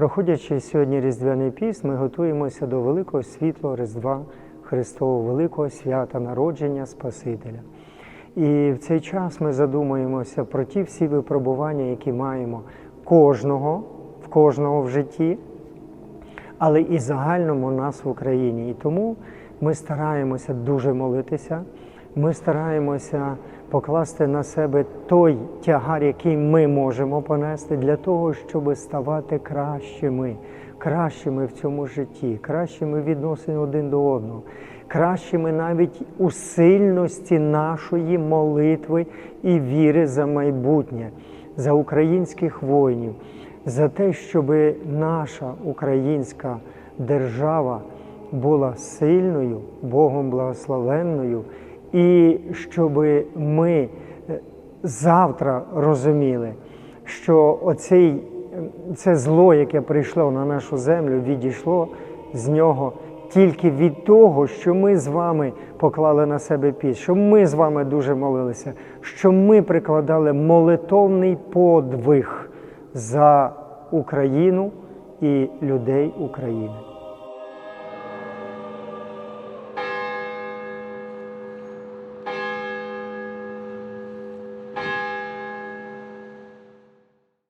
Проходячи сьогодні Різдвяний піст, ми готуємося до великого світлого Різдва Христового, великого свята народження Спасителя. І в цей час ми задумуємося про ті всі випробування, які маємо кожного, в кожного в житті, але і загальному нас в Україні. І тому ми стараємося дуже молитися. Ми стараємося покласти на себе той тягар, який ми можемо понести, для того, щоб ставати кращими, кращими в цьому житті, кращими відносин один до одного, кращими навіть у сильності нашої молитви і віри за майбутнє, за українських воїнів, за те, щоб наша українська держава була сильною, Богом благословенною, і щоб ми е, завтра розуміли, що оцей, це зло, яке прийшло на нашу землю, відійшло з нього тільки від того, що ми з вами поклали на себе піст, що ми з вами дуже молилися, що ми прикладали молитовний подвиг за Україну і людей України.